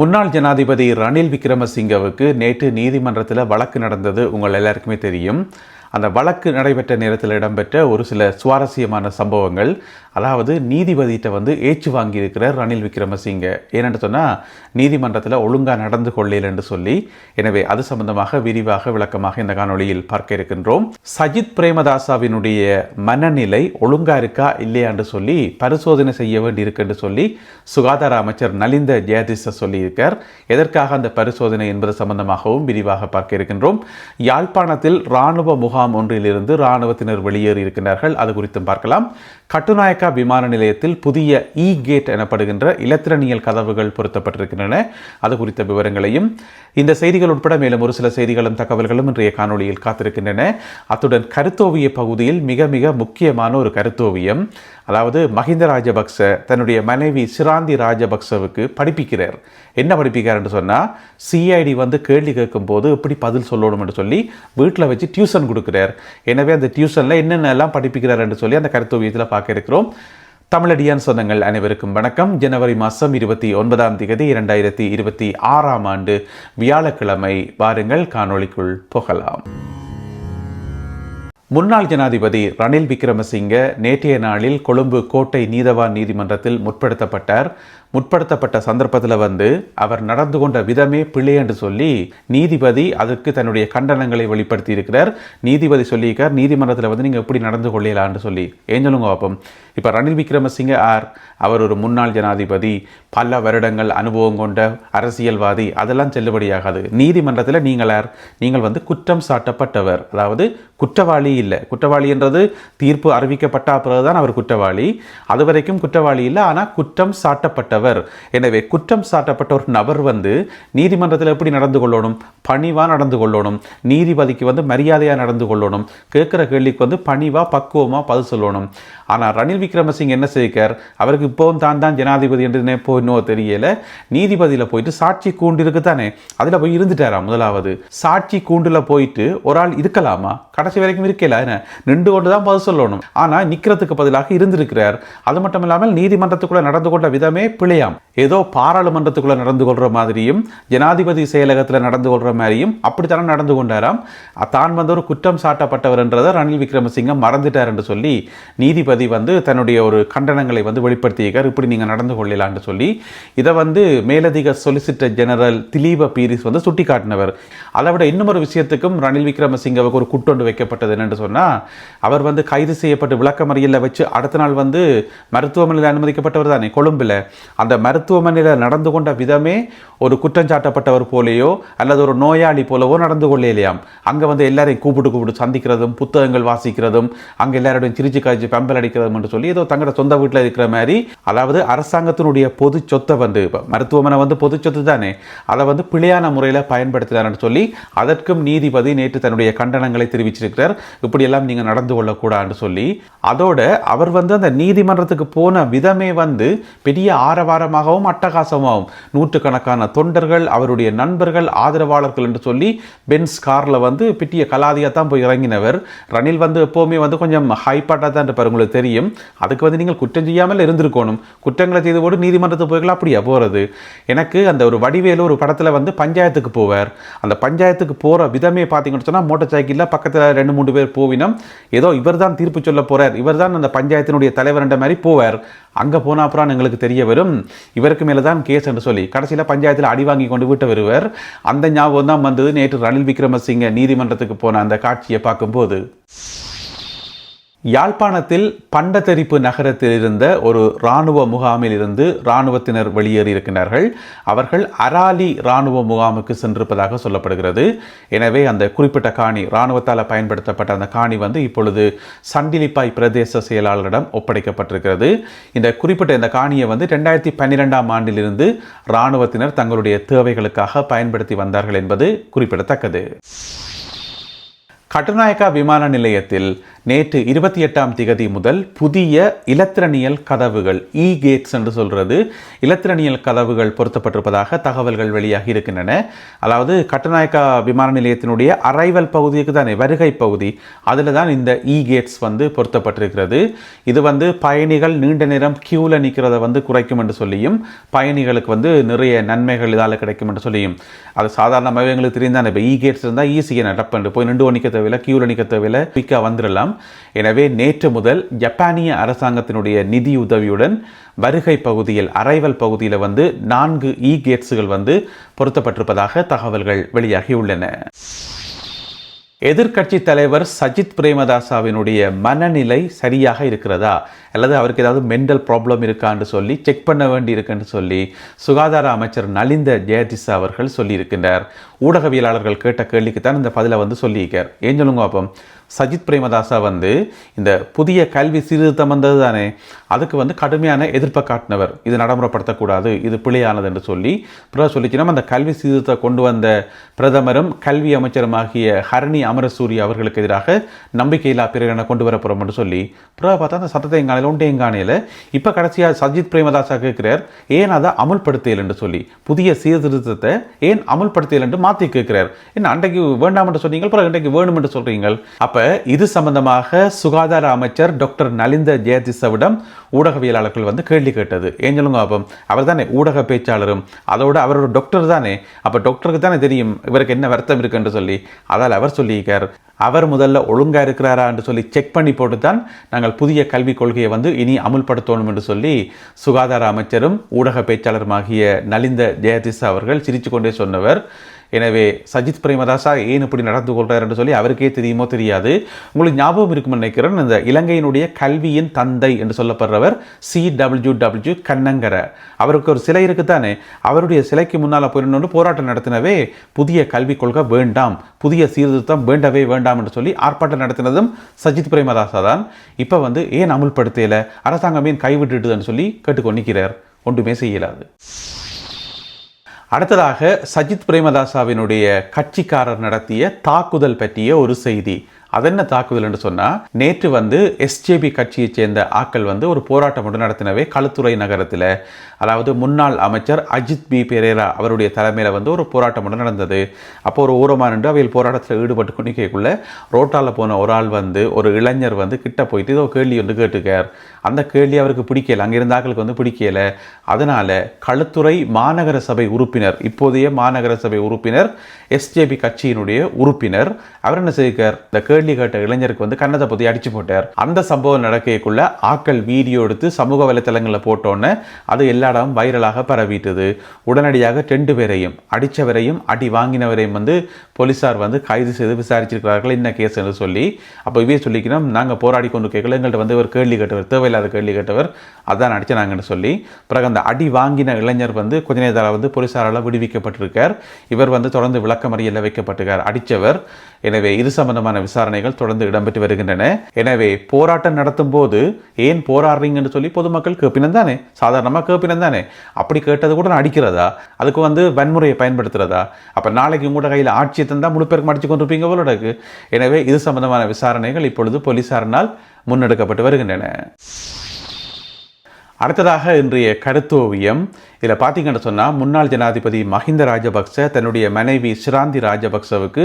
முன்னாள் ஜனாதிபதி ரணில் விக்ரமசிங்கவுக்கு நேற்று நீதிமன்றத்தில் வழக்கு நடந்தது உங்கள் எல்லாருக்குமே தெரியும். அந்த வழக்கு நடைபெற்ற நேரத்தில் இடம்பெற்ற ஒரு சில சுவாரஸ்யமான சம்பவங்கள். அதாவது நீதிபதிகிட்ட வந்து ஏச்சு வாங்கியிருக்கிறார் ரணில் விக்ரமசிங்க. ஏனென்று சொன்னால் நீதிமன்றத்தில் ஒழுங்காக நடந்து கொள்ளேன் என்று சொல்லி எனவே அது சம்பந்தமாக விரிவாக விளக்கமாக இந்த காணொளியில் பார்க்க இருக்கின்றோம். சஜித் பிரேமதாசாவினுடைய மனநிலை ஒழுங்கா இருக்கா இல்லையா என்று சொல்லி பரிசோதனை செய்ய வேண்டி இருக்கு என்று சொல்லி சுகாதார அமைச்சர் நலிந்த ஜெயதிஷ சொல்லியிருக்கார். எதற்காக அந்த பரிசோதனை என்பது சம்பந்தமாகவும் விரிவாக பார்க்க இருக்கின்றோம். யாழ்ப்பாணத்தில் இராணுவ முகாம் ஒன்றிலிருந்து இராணுவத்தினர் வெளியேறியிருக்கிறார்கள் அது குறித்தும் பார்க்கலாம். கட்டுநாயக்கா விமான நிலையத்தில் புதிய இ கேட் எனப்படுகின்ற இலத்திரனியல் கதவுகள் பொருத்தப்பட்டிருக்கின்றன. அது குறித்த விவரங்களையும் இந்த செய்திகள் உட்பட மேலும் ஒரு சில செய்திகளும் தகவல்களும் இன்றைய காணொளியில் காத்திருக்கின்றன. அத்துடன் கருத்தோவிய பகுதியில் மிக மிக முக்கியமான ஒரு கருத்தோவியம் அதாவது மஹிந்த ராஜபக்ச தன்னுடைய மனைவி சிராந்தி ராஜபக்சவுக்கு படிப்பிக்கிறார். என்ன படிப்பிக்கிறார் என்று சொன்னால் சிஐடி வந்து கேள்வி கேட்கும்போது எப்படி பதில் சொல்லணும்னு சொல்லி வீட்டில் வச்சு டியூஷன் கொடுக்குறார். எனவே அந்த டியூஷனில் என்னென்னலாம் படிப்பிக்கிறார் என்று சொல்லி அந்த கருத்தோவியத்தில் பார்க்க இருக்கிறோம். தமிழடியான் சொந்தங்கள் அனைவருக்கும் வணக்கம். ஜனவரி மாதம் இருபத்தி ஒன்பதாம் தேதி இரண்டாயிரத்தி இருபத்தி ஆறாம் ஆண்டு வியாழக்கிழமை. வாருங்கள் காணொளிக்குள் போகலாம். முன்னாள் ஜனாதிபதி ரணில் விக்ரமசிங்க நேற்றைய நாளில் கொழும்பு கோட்டை நீதவான் நீதிமன்றத்தில் முற்படுத்தப்பட்டார். முற்படுத்தப்பட்ட சந்தர்ப்பத்தில் வந்து அவர் நடந்து கொண்ட விதமே பிழை என்று சொல்லி நீதிபதி அதற்கு தன்னுடைய கண்டனங்களை வெளிப்படுத்தி இருக்கிறார் நீதிபதி சொல்லியிருக்கார் நீதிமன்றத்தில் வந்து நீங்கள் எப்படி நடந்து கொள்ளலான்னு சொல்லி. ஏன் சொல்லுங்க பார்ப்போம் இப்போ ரணில் விக்ரமசிங்க ஆர் அவர் ஒரு முன்னாள் ஜனாதிபதி பல வருடங்கள் அனுபவம் கொண்ட அரசியல்வாதி அதெல்லாம் செல்லுபடியாகாது. நீதிமன்றத்தில் நீங்கள் யார் நீங்கள் வந்து குற்றம் சாட்டப்பட்டவர். அதாவது குற்றவாளி இல்லை. குற்றவாளி என்றது தீர்ப்பு அறிவிக்கப்பட்ட பிறகுதான் அவர் குற்றவாளி. அது வரைக்கும் குற்றவாளி இல்லை ஆனால் குற்றம் சாட்டப்பட்டவர். எனவே குற்றம் சாட்டப்பட்ட ஒரு நபர் வந்து நீதிமன்றத்தில் எப்படி நடந்து கொள்ளணும்? பணிவாக நடந்து கொள்ளணும்? நீதிபதிக்கு வந்து மரியாதையாக நடந்து கொள்ளணும்? கேட்குற கேள்விக்கு வந்து பணிவாக பக்குவமாக பதில் சொல்லணும். ஆனால் ரணில் விக்ரமசிங் என்ன செய்கிறார்? அவருக்கு இப்போவும் தான் தான் ஜனாதிபதி என்று நினைப்போ இன்னும் தெரியல. நீதிபதியில் போயிட்டு சாட்சி கூண்டு இருக்கு தானே? அதில் போய் இருந்துட்டாரா முதலாவது? சாட்சி கூண்டில் போயிட்டு ஒரு ஆள் இருக்கலாமா? கடைசி வரைக்கும் இருக்கல என்ன? நின்று கொண்டு தான் பதில் சொல்லணும். ஆனால் நிற்கிறதுக்கு பதிலாக இருந்திருக்கிறார். அது மட்டும் இல்லாமல் நீதிமன்றத்துக்குள்ள நடந்து கொண்ட விதமே பிழையாம். ஏதோ பாராளுமன்றத்துக்குள்ள நடந்து கொள்கிற மாதிரியும் ஜனாதிபதி செயலகத்தில் நடந்து கொள்ற மாதிரியும் அப்படித்தானே நடந்து கொண்டாராம். தான் வந்து ஒரு குற்றம் சாட்டப்பட்டவர் என்றதை ரணில் விக்ரமசிங்கம் மறந்துட்டார் என்று சொல்லி நீதிபதி வந்து தன்னுடைய ஒரு கண்டனங்களை வந்து வெளிப்படுத்தியிருக்கார் இப்படி நீங்கள் நடந்து கொள்ளலான்னு சொல்லி இதை வந்து மேலதிக சொலிசிட்டர் ஜெனரல் திலீப பீரிஸ் வந்து சுட்டி காட்டினவர் அதை விட இன்னும் ஒரு விஷயத்துக்கும் ரணில் விக்ரமசிங்கவுக்கு ஒரு குட்டொண்டு வைக்கப்பட்டது என்னென்று சொன்னால் அவர் வந்து கைது செய்யப்பட்டு விளக்கமறியலில் வச்சு அடுத்த நாள் வந்து மருத்துவமனையில் அனுமதிக்கப்பட்டவர் தானே கொழும்பில். அந்த மருத்துவமனையில் நடந்து கொண்ட விதமே ஒரு குற்றஞ்சாட்டப்பட்டவர் போலேயோ அல்லது ஒரு நோயாளி போலவோ நடந்து கொள்ளலையாம். அங்கே வந்து எல்லாரையும் கூப்பிட்டு கூப்பிட்டு சந்திக்கிறதும் புத்தகங்கள் வாசிக்கிறதும் அங்கே எல்லாரோடையும் சிரிச்சு காய்ச்சி பம்பல் அடிக்கிறது என்று சொல்லி ஏதோ தங்களோட சொந்த வீட்டில் இருக்கிற மாதிரி அதாவது அரசாங்கத்தினுடைய பொது சொத்தை வந்து இப்போ மருத்துவமனை வந்து பொது சொத்து தானே அதை வந்து பிழையான முறையில் பயன்படுத்தினார்னு சொல்லி அதற்கும் நீதிபதி நேற்று தன்னுடைய கண்டனங்களை தெரிவிச்சிருக்கிறார். இப்படியெல்லாம் நீங்கள் நடந்து கொள்ளக்கூடாதுன்னு சொல்லி அதோட அவர் வந்து அந்த நீதிமன்றத்துக்கு போன விதமே வந்து பெரிய ஆரவாரமாகவும் அட்டகாசமாகவும் நூற்றுக்கணக்கான தொண்டர்கள் அவருடைய நண்பர்கள் ஆதரவாளர்கள் என்று சொல்லி பென்ஸ் காரில் வந்து பிட்டிய கலாதியாக தான் போய் இறங்கினவர். ரணில் வந்து எப்போவுமே வந்து கொஞ்சம் ஹைப்பாட்டாக தான் இருப்பார். உங்களுக்கு தெரியும். அதுக்கு வந்து நீங்கள் குற்றம் செய்யாமல் இருந்திருக்கணும். குற்றங்களை செய்து போட்டு நீதிமன்றத்துக்கு போய்க்கலாம் அப்படியா? போகிறது எனக்கு அந்த ஒரு வடிவேலு ஒரு படத்தில் வந்து பஞ்சாயத்துக்கு போவார். அந்த பஞ்சாயத்துக்கு போகிற விதமே பார்த்தீங்கன்னு சொன்னால் மோட்டார் சைக்கிளில் பக்கத்தில் ரெண்டு மூணு பேர் போவினம். ஏதோ இவர் தான் தீர்ப்பு சொல்ல போகிறார் இவர் தான் அந்த பஞ்சாயத்தினுடைய தலைவர்ன்ற மாதிரி போவார். அங்கே போன அப்புறம் எங்களுக்கு தெரிய வரும். இவருக்கு மேலே தான் கேஸ் என்று சொல்லி கடைசியில் பஞ்சாயத்தில் அடி வாங்கி கொண்டு விட்டு வருவர். அந்த ஞாபகம் தான் வந்தது நேற்று ரணில் விக்ரமசிங்க நீதிமன்றத்துக்கு போன அந்த காட்சியை பார்க்கும்போது. யாழ்ப்பாணத்தில் பண்டத்தெரிப்பு நகரத்தில் இருந்த ஒரு இராணுவ முகாமில் இருந்து இராணுவத்தினர் வெளியேறியிருக்கிறார்கள். அவர்கள் அராலி இராணுவ முகாமுக்கு சென்றிருப்பதாக சொல்லப்படுகிறது. எனவே அந்த குறிப்பிட்ட காணி இராணுவத்தால் பயன்படுத்தப்பட்ட அந்த காணி வந்து இப்பொழுது சண்டிலிப்பாய் பிரதேச செயலாளரிடம் ஒப்படைக்கப்பட்டிருக்கிறது. இந்த குறிப்பிட்ட இந்த காணியை வந்து ரெண்டாயிரத்தி பன்னிரெண்டாம் ஆண்டிலிருந்து இராணுவத்தினர் தங்களுடைய தேவைகளுக்காக பயன்படுத்தி வந்தார்கள் என்பது குறிப்பிடத்தக்கது. கட்டுநாயக்கா விமான நிலையத்தில் நேற்று இருபத்தி எட்டாம் திகதி முதல் புதிய இலத்திரனியல் கதவுகள் இ கேட்ஸ் என்று சொல்கிறது இலத்திரனியல் கதவுகள் பொருத்தப்பட்டிருப்பதாக தகவல்கள் வெளியாகி இருக்கின்றன. அதாவது கட்டநாயக்கா விமான நிலையத்தினுடைய அரைவல் பகுதிக்கு தானே வருகை பகுதி அதில் தான் இந்த இ கேட்ஸ் வந்து பொருத்தப்பட்டிருக்கிறது. இது வந்து பயணிகள் நீண்ட நேரம் கியூவில் நிற்கிறத வந்து குறைக்கும் என்று சொல்லியும் பயணிகளுக்கு வந்து நிறைய நன்மைகள் இதால் கிடைக்கும் என்று சொல்லியும். அது சாதாரணமாகவே எங்களுக்கு தெரியும் தானே இப்போ இ கேட்ஸ் இருந்தால் ஈஸியாக நடப்பண்டு போய் நின்று நிற்க தேவையில்லை கியூவில் நிற்க தேவையில்லை குயிக்காக வந்துடலாம் எனவே நேற்று முதல் ஜப்பானிய அரசாங்கத்தினுடைய நிதி உதவியுடன் வருகை பகுதியில் அரைவல் பகுதியில் வந்து நான்கு இ கேட்ஸுகள் வந்து பொருத்தப்பட்டிருப்பதாக தகவல்கள் வெளியாகியுள்ளன. எதிர்கட்சி தலைவர் சஜித் பிரேமதாசாவினுடைய மனநிலை சரியாக இருக்கிறதா? அல்லது அவருக்கு ஏதாவது மென்டல் ப்ராப்ளம் இருக்கான்னு சொல்லி செக் பண்ண வேண்டி இருக்குன்னு சொல்லி சுகாதார அமைச்சர் நலிந்த ஜெயதிசா அவர்கள் சொல்லியிருக்கின்றார். ஊடகவியலாளர்கள் கேட்ட கேள்விக்கு தான் இந்த பதிலை வந்து சொல்லியிருக்கார். ஏன் சொல்லுங்க அப்போ சஜித் பிரேமதாசா வந்து இந்த புதிய கல்வி சீர்திருத்தம் வந்தது தானே அதுக்கு வந்து கடுமையான எதிர்ப்பை காட்டினவர். இது நடைமுறைப்படுத்தக்கூடாது இது பிழையானது என்று சொல்லி பிறகு சொல்லிச்சினோம் அந்த கல்வி சீர்திருத்தத்தை கொண்டு வந்த பிரதமரும் கல்வி அமைச்சருமாகிய ஹரணி அமரசூரி அவர்களுக்கு எதிராக நம்பிக்கையில்லா பிரகடனை கொண்டு வரப்போகிறோம் என்று சொல்லி பிறகு பார்த்தா அந்த சத்தத்தை எங்கானையில் ஒன்றே இப்போ கடைசியாக சஜித் பிரேமதாசா கேட்கிறார் ஏன் அதை அமுல்படுத்தியல்? என்று சொல்லி. புதிய சீர்திருத்தத்தை ஏன் அமுல்படுத்தியல் என்று மாற்றி கேட்கிறார். என்ன அன்றைக்கு வேண்டாம் என்று சொன்னீங்க பிறகு இன்றைக்கு வேணும் என்று சொல்கிறீங்க அப்போ இது சம்பந்தமாக சுகாதார அமைச்சர் டாக்டர் நலிந்த ஜெயதிசவிடம் ஊடகவியலாளர்கள் வந்து கேள்வி கேட்டது. ஏன் சொல்லுங்க அப்போ அவர் தானே ஊடக பேச்சாளரும். அதோட அவரோட டாக்டர் தானே. அப்போ டாக்டருக்கு தானே தெரியும் இவருக்கு என்ன வருத்தம் இருக்குன்னு சொல்லி. அதால் அவர் சொல்லியிருக்கார். அவர் முதல்ல ஒழுங்கா இருக்கிறாரா என்று சொல்லி செக் பண்ணி போட்டு தான் நாங்கள் புதிய கல்விக் கொள்கையை வந்து இனி அமுல்படுத்தணும் என்று சொல்லி சுகாதார அமைச்சரும் ஊடக பேச்சாளருமாகிய நலிந்த ஜெயதிசா அவர்கள் சிரித்து கொண்டே சொன்னவர். எனவே சஜித் பிரேமதாசா ஏன் இப்படி நடந்து கொள்கிறார் என்று சொல்லி அவருக்கே தெரியுமோ தெரியாது. உங்களுக்கு ஞாபகம் இருக்கும் நினைக்கிறேன். இந்த இலங்கையினுடைய கல்வியின் தந்தை என்று சொல்லப்படுறவர் சி டபிள்யூ டபிள்யூ கண்ணங்கர. அவருக்கு ஒரு சிலை இருக்குதானே? அவருடைய சிலைக்கு முன்னால் போயிடணும்னு போராட்டம் நடத்தினவே புதிய கல்விக் கொள்கை வேண்டாம் புதிய சீர்திருத்தம் வேண்டவே வேண்டாம் என்று சொல்லி ஆர்ப்பாட்டம் நடத்தினதும் சஜித் பிரேமதாசா தான். இப்போ வந்து ஏன் அமுல்படுத்தலை? அரசாங்கமே கைவிட்டுட்டுதுன்னு சொல்லி கேட்டுக்கொண்டிருக்கிறார். ஒன்றுமே செய்யலாது. அடுத்ததாக சஜித் பிரேமதாசாவினுடைய கட்சிக்காரர் நடத்திய தாக்குதல் பற்றிய ஒரு செய்தி. அது தாக்குதல் என்று சொன்னால் நேற்று வந்து எஸ்ஜேபி கட்சியைச் சேர்ந்த ஆக்கள் வந்து ஒரு போராட்டம் ஒன்று நடத்தினவே களுத்துறை நகரத்தில். அதாவது முன்னாள் அமைச்சர் அஜித் பி. பெரேரா அவருடைய தலைமையில் வந்து ஒரு போராட்டம் ஒன்று நடந்தது. அப்போ ஒரு ஊரமாக நின்று அவையில் போராட்டத்தில் ஈடுபட்டு கொண்டிருக்கக்குள்ள ரோட்டால் போன ஒரு ஆள் வந்து ஒரு இளைஞர் வந்து கிட்ட போயிட்டு ஏதோ கேள்வி வந்து கேட்டுக்கார். அந்த கேள்வி அவருக்கு பிடிக்கல. அங்கே இருந்த ஆக்களுக்கு வந்து பிடிக்கல. அதனால் களுத்துறை மாநகர சபை உறுப்பினர் இப்போதைய மாநகர சபை உறுப்பினர் எஸ்ஜேபி கட்சியினுடைய உறுப்பினர் அவர் என்ன செய்திருக்கார்? இந்த கேள்வி கேட்ட இளைஞருக்கு வந்து கன்னத்தை பற்றி அடிச்சு போட்டார். அந்த சம்பவம் நடக்கக்குள்ள ஆக்கள் வீடியோ எடுத்து சமூக வலைத்தளங்களில் போட்டோன்னே அது எல்லா இடமும் வைரலாக பரவிட்டது. உடனடியாக ரெண்டு பேரையும் அடித்தவரையும் அடி வாங்கினவரையும் வந்து போலீசார் வந்து கைது செய்து விசாரிச்சிருக்கிறார்கள். என்ன கேஸ் என்று சொல்லி அப்போ இவே சொல்லிக்கணும். நாங்கள் போராடி கொண்டு கேட்கல. எங்கள்கிட்ட வந்து ஒரு கேள்வி கேட்டவர் தேவையில்லாத கேள்வி கேட்டவர். அதான் அடிச்சினாங்கன்னு சொல்லி பிறகு அந்த அடி வாங்கின இளைஞர் வந்து கொஞ்ச நேரத்தில் வந்து போலீசாரால் விடுவிக்கப்பட்டிருக்கார். இவர் வந்து தொடர்ந்து விளக்கமறியலில் வைக்கப்பட்டிருக்கார். அடித்தவர். எனவே இது சம்பந்தமான விசாரணைகள் தொடர்ந்து இடம்பெற்று வருகின்றன. எனவே போராட்டம் நடத்தும் போது ஏன் போராடுறீங்கன்னு சொல்லி பொதுமக்கள் கேப்பினம் தானே? சாதாரணமாக கேப்பினம் தானே? அப்படி கேட்டது கூட நான் அடிக்கிறதா? அதுக்கு வந்து வன்முறையை பயன்படுத்துறதா? அப்போ நாளைக்கு உங்களோட கையில் ஆட்சியை தந்தால் முழு பேருக்கு அடிச்சு கொண்டிருப்பீங்க போலடக்கு எனவே இது சம்பந்தமான விசாரணைகள் இப்பொழுது போலீசாரினால் முன்னெடுக்கப்பட்டு வருகின்றன. அடுத்ததாக இன்றைய கருத்தோவியம். இதில் பார்த்தீங்கன்னு சொன்னால் முன்னாள் ஜனாதிபதி மஹிந்த ராஜபக்ச தன்னுடைய மனைவி சிராந்தி ராஜபக்சவுக்கு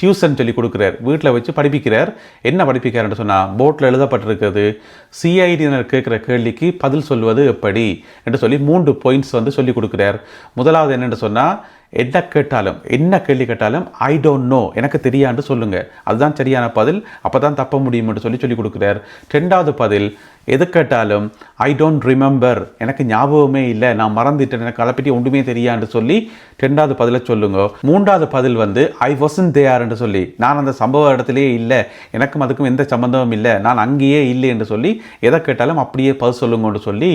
டியூஷன் சொல்லி கொடுக்குறார். வீட்டில் வச்சு படிப்பிக்கிறார். என்ன படிப்பிக்கிறார்னு சொன்னால் போட்டில் எழுதப்பட்டிருக்கிறது சிஐடியினர் கேட்குற கேள்விக்கு பதில் சொல்வது எப்படி? என்று சொல்லி மூன்று பாயிண்ட்ஸ் வந்து சொல்லி கொடுக்குறார். முதலாவது என்னென்னு சொன்னால் என்ன கேட்டாலும் என்ன கேள்வி கேட்டாலும் ஐ டோன்ட் நோ எனக்கு தெரியான்னு சொல்லுங்கள் அதுதான் சரியான பதில். அப்போ தான் தப்ப முடியும்னு சொல்லி சொல்லி கொடுக்குறார். ரெண்டாவது பதில் எது கேட்டாலும் ஐ டோன்ட் ரிமெம்பர் எனக்கு ஞாபகமே இல்லை. நான் மறந்துட்டேன். எனக்கு அதை பற்றி ஒன்றுமே தெரியான்னு சொல்லி ரெண்டாவது பதிலை சொல்லுங்க. மூன்றாவது பதில் வந்து ஐ வாசன் தேயார்ன்னு சொல்லி. நான் அந்த சம்பவ இடத்துலையே இல்லை. எனக்கும் அதுக்கும் எந்த சம்பந்தமும் இல்லை. நான் அங்கேயே இல்லை என்று சொல்லி எதை கேட்டாலும் அப்படியே பதில் சொல்லுங்கன்னு சொல்லி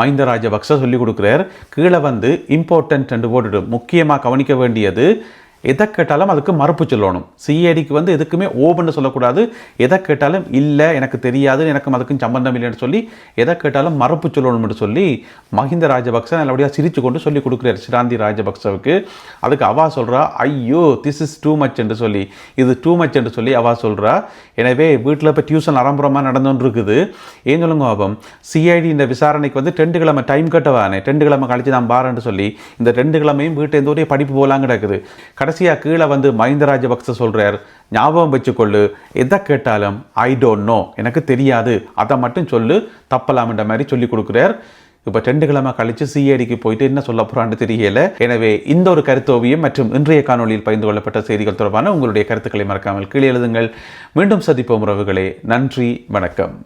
மஹிந்த ராஜபக்ச சொல்லி கொடுக்குறார். கீழே வந்து இம்பார்ட்டன்ட் ரெண்டு போட்டுட்டு முக்கியமாக கவனிக்க வேண்டியது எதை கேட்டாலும் அதுக்கு மறுப்பு சொல்லணும். சிஐடிக்கு வந்து எதுக்குமே ஓபன்னு சொல்லக்கூடாது. எதை கேட்டாலும் இல்லை எனக்கு தெரியாது எனக்கும் அதுக்கும் சம்பந்தம் இல்லைன்னு சொல்லி எதை கேட்டாலும் மறுப்பு சொல்லணும்னு சொல்லி மஹிந்த ராஜபக்ச நல்லபடியாக சிரித்து கொண்டு சொல்லி கொடுக்குறாரு சிராந்தி ராஜபக்சவுக்கு. அதுக்கு அவா சொல்கிறா ஐயோ திஸ் இஸ் டூ மச் என்று சொல்லி. இது டூ மச் என்று சொல்லி அவா சொல்கிறா எனவே வீட்டில் இப்போ டியூஷன் அரம்புறமாக நடந்துன்னு இருக்குது. ஏன் சொல்லுங்க பாபம்? சிஐடி இந்த விசாரணைக்கு வந்து ரெண்டு கிழமை டைம் கட்டவானே. ரெண்டு கிழமை கழிச்சு நான் பாருன்னு சொல்லி இந்த ரெண்டு கிழமையும் வீட்டு எந்த ஒரே படிப்பு போகலாம் கிடக்குது. கடைசியாக கீழே வந்து மஹிந்த ராஜபக்ச சொல்றார் ஞாபகம் வச்சுக்கொள்ளு. எதை கேட்டாலும் ஐ டோன்ட் நோ எனக்கு தெரியாது. அதை மட்டும் சொல்லு. தப்பலாம்ன்ற மாதிரி சொல்லி கொடுக்குறார். இப்போ ரெண்டு கிழமை கழிச்சு சிஐடிக்கு போயிட்டு என்ன சொல்ல போறான்னு தெரியல. எனவே இந்த ஒரு கருத்தோவியம் மற்றும் இன்றைய காணொளியில் பகிர்ந்து கொள்ளப்பட்ட செய்திகள் தொடர்பான உங்களுடைய கருத்துக்களை மறக்காமல் கீழே எழுதுங்கள். மீண்டும் சந்திப்போம் உறவுகளே. நன்றி வணக்கம்.